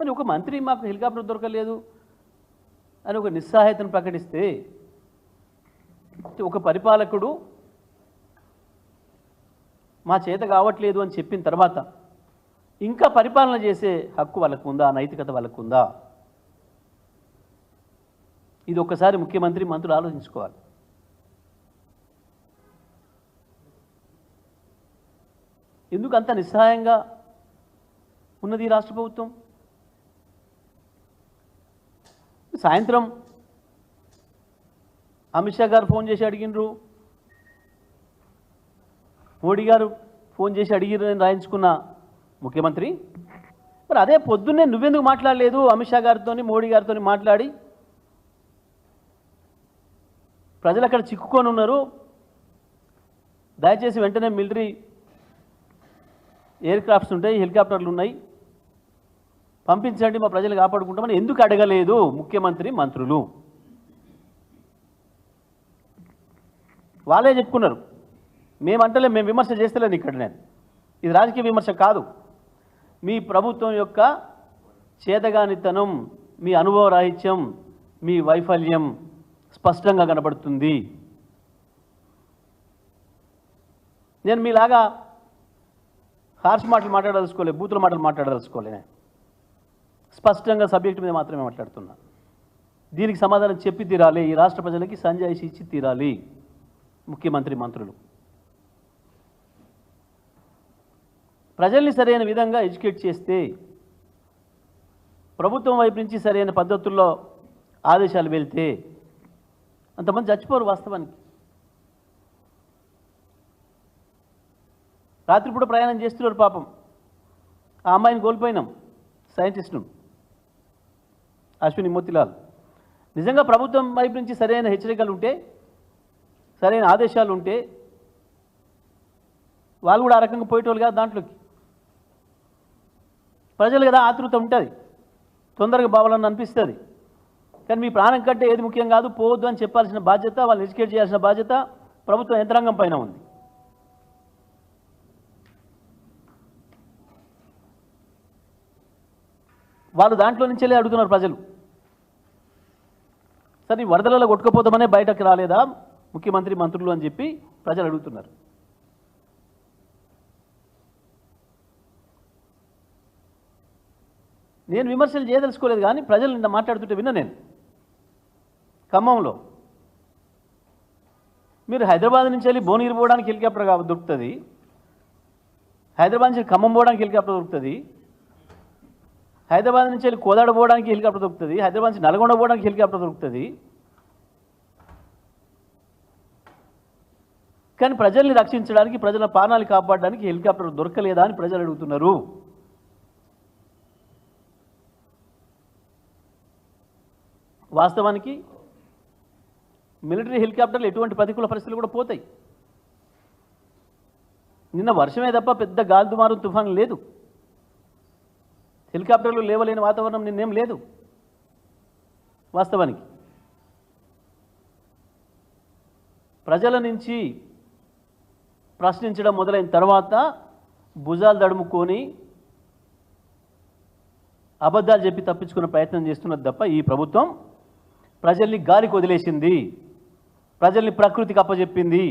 మరి ఒక మంత్రి మాకు హెలికాప్టర్ దొరకలేదు అని ఒక నిస్సహాయతను ప్రకటిస్తే ఒక పరిపాలకుడు మా చేత కావట్లేదు అని చెప్పిన తర్వాత ఇంకా పరిపాలన చేసే హక్కు వాళ్ళకు ఉందా? నైతికత వాళ్ళకు ఉందా? ఇది ఒక్కసారి ముఖ్యమంత్రి మంత్రులు ఆలోచించుకోవాలి. ఎందుకు అంత నిస్సహాయంగా ఉన్నది రాష్ట్ర ప్రభుత్వం? సాయంత్రం అమిత్ షా గారు ఫోన్ చేసి అడిగినరు. మోడీ గారు ఫోన్ చేసి అడిగిరు నేను రాయించుకున్న ముఖ్యమంత్రి. మరి అదే పొద్దున్నే నువ్వెందుకు మాట్లాడలేదు? అమిత్ షా గారితో మోడీ గారితో మాట్లాడి. ప్రజలు అక్కడ చిక్కుకొని ఉన్నారు. దయచేసి వెంటనే మిలిటరీ ఎయిర్ క్రాఫ్ట్స్ ఉంటాయి హెలికాప్టర్లు ఉన్నాయి. పంపించండి మా ప్రజలు కాపాడుకుంటామని ఎందుకు అడగలేదు ముఖ్యమంత్రి మంత్రులు? వాళ్ళే చెప్పుకున్నారు. మేమంటలే మేము విమర్శ చేస్తలేను ఇక్కడ నేను. ఇది రాజకీయ విమర్శ కాదు. మీ ప్రభుత్వం యొక్క చేతగానితనం మీ అనుభవ రాహిత్యం మీ వైఫల్యం స్పష్టంగా కనబడుతుంది. నేను మీలాగా హార్ష్ మాటలు మాట్లాడదలుచుకోలే బూతుల మాటలు మాట్లాడదలుచుకోలే. నేను స్పష్టంగా సబ్జెక్ట్ మీద మాత్రమే మాట్లాడుతున్నా. దీనికి సమాధానం చెప్పి తీరాలి ఈ రాష్ట్ర ప్రజలకి సంజాయిషి ఇచ్చి తీరాలి. ముఖ్యమంత్రి మంత్రులు. ప్రజల్ని సరైన విధంగా ఎడ్యుకేట్ చేస్తే ప్రభుత్వం వైపు నుంచి సరైన పద్ధతుల్లో ఆదేశాలు వెళ్తే అంతమంది చచ్చిపోరు వాస్తవానికి. రాత్రిపూట ప్రయాణం చేస్తున్నారు పాపం. ఆ అమ్మాయిని కోల్పోయినాం సైంటిస్టును. అశ్విని మోతిలాల్. నిజంగా ప్రభుత్వం వైపు నుంచి సరైన హెచ్చరికలు ఉంటే సరైన ఆదేశాలు ఉంటే వాళ్ళు కూడా ఆ రకంగా పోయేటోళ్ళు కాదు దాంట్లోకి. ప్రజలు కదా ఆతృత ఉంటుంది. తొందరగా బావాలని అనిపిస్తుంది. కానీ మీ ప్రాణం కంటే ఏది ముఖ్యం కాదు పోవద్దు అని చెప్పాల్సిన బాధ్యత వాళ్ళని ఎడ్యుకేట్ చేయాల్సిన బాధ్యత ప్రభుత్వ యంత్రాంగం పైన ఉంది. వాళ్ళు దాంట్లో నుంచెలే అడుగుతున్నారు ప్రజలు. సరే వరదలలో కొట్టుకుపోతామనే బయటకు రాలేదా ముఖ్యమంత్రి మంత్రులు అని చెప్పి ప్రజలు అడుగుతున్నారు. నేను విమర్శలు చేయదలుచుకోలేదు కానీ ప్రజలు నిన్న మాట్లాడుతుంటే విన్నా నేను. ఖమ్మంలో మీరు హైదరాబాద్ నుంచి వెళ్ళి భువనగిరి పోవడానికి హెలికాప్టర్ కా- దొరుకుతుంది? హైదరాబాద్ నుంచి ఖమ్మం పోవడానికి హెలికాప్టర్ దొరుకుతుంది? హైదరాబాద్ నుంచి వెళ్ళి కోదాడ పోవడానికి హెలికాప్టర్ దొరుకుతుంది. హైదరాబాద్ నుంచి నల్గొండ పోవడానికి హెలికాప్టర్ దొరుకుతుంది. కానీ ప్రజల్ని రక్షించడానికి ప్రజల ప్రాణాలు కాపాడడానికి హెలికాప్టర్ దొరకలేదా అని ప్రజలు అడుగుతున్నారు. వాస్తవానికి మిలిటరీ హెలికాప్టర్లు ఎటువంటి ప్రతికూల పరిస్థితులు కూడా పోతాయి. నిన్న వర్షమే తప్ప పెద్ద గాలి దుమారం తుఫాను లేదు. హెలికాప్టర్లు లేవలేని వాతావరణం నిన్నేం లేదు. వాస్తవానికి. ప్రజల నుంచి ప్రశ్నించడం మొదలైన తర్వాత భుజాలు దడుముకొని అబద్ధాలు చెప్పి తప్పించుకునే ప్రయత్నం చేస్తున్నది తప్ప ఈ ప్రభుత్వం ప్రజల్ని గాలికి వదిలేసింది. ప్రజల్ని ప్రకృతికి అప్పచెప్పింది